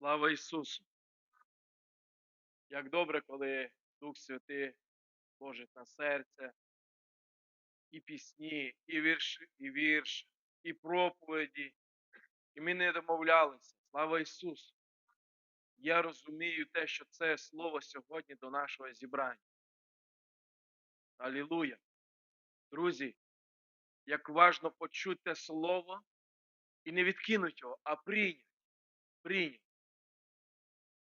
Слава Ісусу! Як добре, коли Дух Святий ложить на серце і пісні, і вірші, і вірш, і проповіді. І ми не домовлялися. Слава Ісусу! Я розумію те, що це слово сьогодні до нашого зібрання. Алілуя! Друзі, як важно почути слово і не відкинути його, а прийняти. Прийняти.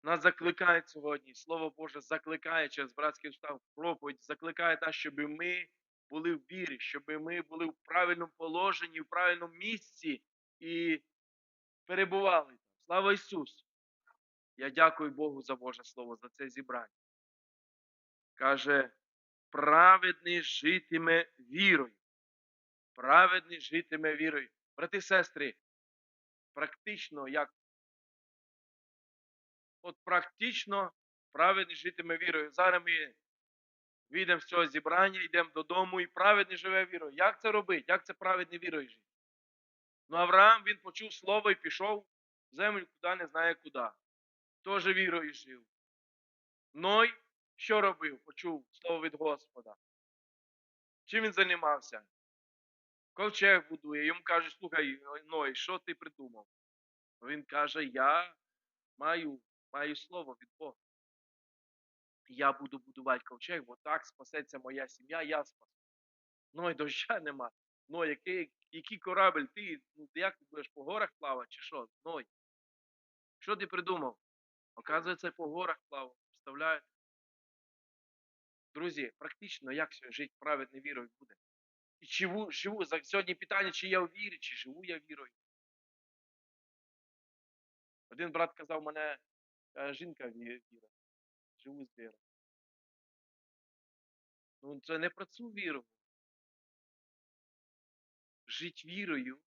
Нас закликає сьогодні, Слово Боже закликає через братський штаб проповідь, закликає нас, щоб ми були в вірі, щоб ми були в правильному положенні, в правильному місці і перебували. Слава Ісусу! Я дякую Богу за Боже Слово, за це зібрання. Каже, праведний житиме вірою. Праведний житиме вірою. Брати і сестри, практично як от практично праведний житиме вірою. Зараз ми вийдемо з цього зібрання, йдемо додому і праведний живе вірою. Як це робити? Як це праведний вірою жити? Ну, Авраам він почув слово і пішов в землю, куди не знає куди. Теж вірою жив. Ной що робив? Почув слово від Господа. Чим він займався? Ковчег будує. Йому кажуть, слухай, Ной, що ти придумав? Він каже, я маю маю слово від Бога. Я буду будувати ковчег, бо так спасеться моя сім'я, я спасу. Ну і доща нема. Ну, який, який корабель? Ти ну, як ти будеш по горах плавати, чи що? Ной. Що ти придумав? Оказується, по горах плавав. Представляєте? Друзі, практично як жити праведною вірою буде? І живу, живу. Сьогодні питання, чи я в вірі, чи живу я вірою. Один брат казав мене, жінка віра. Живу з вірою. Ну, це не про цю віру. Жить вірою,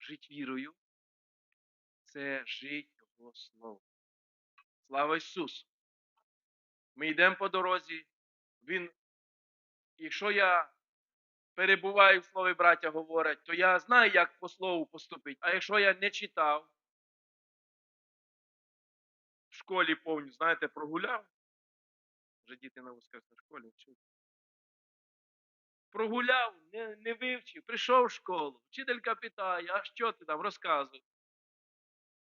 жить вірою це жить Його Слово. Слава Ісусу! Ми йдемо по дорозі. Він, якщо я перебуваю в слові браття говорять, то я знаю, як по слову поступити. А якщо я не читав, школі повню, знаєте, прогуляв. Вже діти на воскресній школі вчать. Прогуляв, не, не вивчив, прийшов в школу. Вчителька питає, а що ти там розказуєш?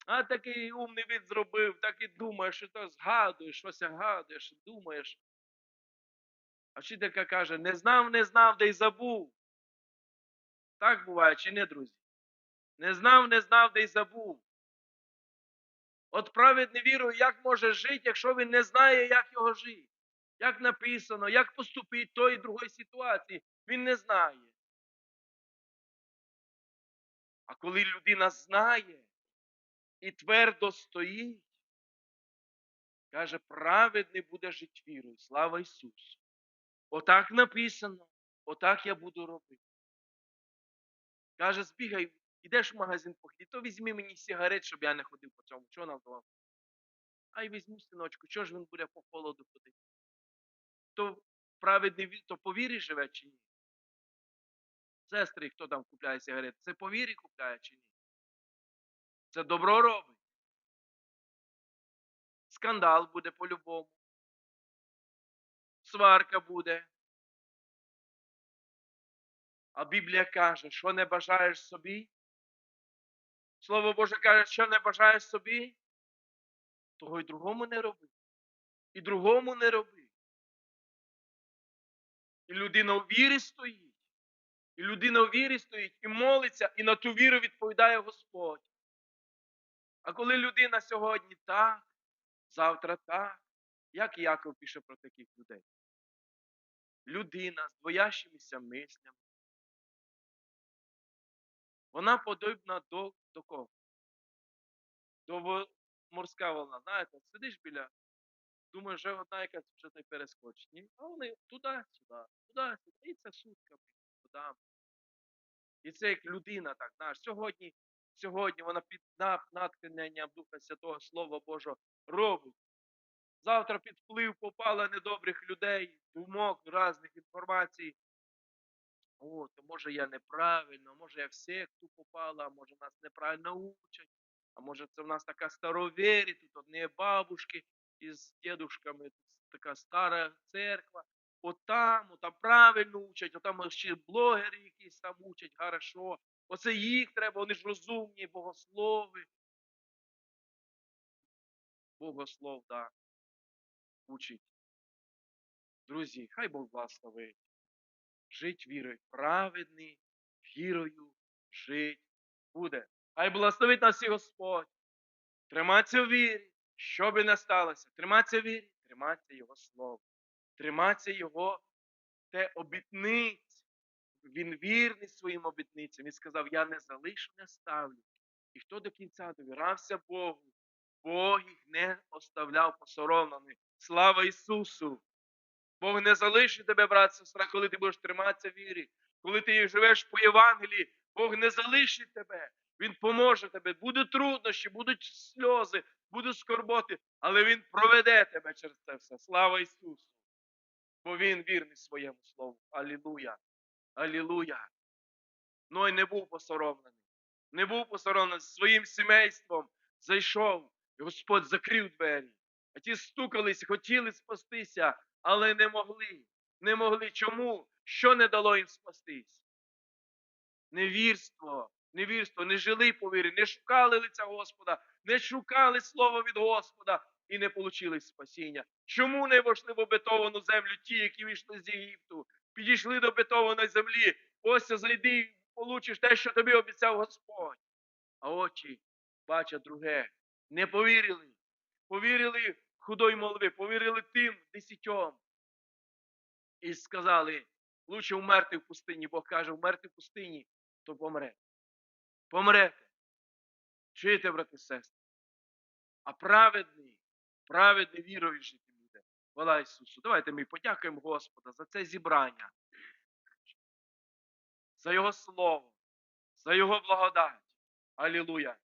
А такий умний від зробив, так і думаєш, що то згадуєш, щось гадуєш, думаєш. А вчителька каже, не знав, не знав, де й забув. Так буває, чи не, друзі? Не знав, не знав, де й забув. От праведний вірою, як може жити, якщо він не знає, як його жити? Як написано, як поступити в той і другої ситуації, він не знає. А коли людина знає і твердо стоїть, каже, праведний буде жити вірою. Слава Ісусу. Отак написано, отак я буду робити. Каже, збігай Ідеш в магазин похід, то візьми мені сигарет, щоб я не ходив по цьому. Чого нам? А й візьму, синочку, чого ж він буде по холоду ходити? То праведний то по вірі живе чи ні? Сестри, хто там купляє сигарети, це по вірі купляє чи ні? Це добро робить. Скандал буде по-любому. Сварка буде. А Біблія каже, що не бажаєш собі, Слово Боже каже, що не бажаєш собі, того й другому не роби. І другому не роби. І людина у вірі стоїть. І людина у вірі стоїть і молиться, і на ту віру відповідає Господь. А коли людина сьогодні так, завтра так, як Яков пише про таких людей? Людина з двоящимися мислями, вона подобна до до кого? До морська волна. Знаєте, сидиш біля, думаєш, вже одна якась вже не перескочить. Ні? А вони туди-сюди, туди-сюди. І це сутка, туди. І це як людина, так, знаєш, сьогодні, сьогодні вона під натхненням Духа Святого Слова Божого робить. Завтра під вплив попала недобрих людей, думок, різних інформацій. О, може я неправильно, може я в секту попала, може нас неправильно учать. А може, це в нас така старовірі, тут одні бабушки із дідушками, така стара церква. Отам, отам правильно учать, отам ще блогери якісь там учать, хорошо. Оце їх треба, вони ж розумні, богослови. Богослов, да. Учить. Друзі, хай Бог благословить. Жить вірою. Праведний, вірою жить буде. Хай благословить нас і Господь. Триматися в вірі, що би не сталося. Триматися в вірі, триматися Його Слово. Триматися Його те обітниць. Він вірний своїм обітницям. Він сказав: Я не залишу, не ставлю. І хто до кінця довірався Богу, Бог їх не оставляв посоромленими. Слава Ісусу! Бог не залишить тебе, брат, сестра, коли ти будеш триматися вірі. Коли ти живеш по Євангелії, Бог не залишить тебе. Він поможе тебе. Будуть труднощі, будуть сльози, будуть скорботи, але Він проведе тебе через це все. Слава Ісусу! Бо Він вірний своєму слову. Алілуя! Алілуя! Ной не був посоромлений. Не був посоромлений своїм сімейством. Зайшов, і Господь закрив двері. А ті стукались, хотіли спастися, але не могли. Не могли. Чому? Що не дало їм спастись? Невірство, невірство, не жили по вірі, не шукали лиця Господа, не шукали слова від Господа і не получили спасіння. Чому не вошли в обетовану землю ті, які вийшли з Єгипту? Підійшли до обетованої землі. Ось зайди і получиш те, що тобі обіцяв Господь. А очі бачать друге. Не повірили. Повірили худої молви, повірили тим десятьом. І сказали, лучше вмерти в пустині. Бог каже, вмерти в пустині, то помре. Помрете. Чуєте, брати і сестри? А праведний, праведний вірою жити буде. Хвала Ісусу. Давайте ми подякуємо Господа за це зібрання, за Його Слово, за Його благодать. Алілуя.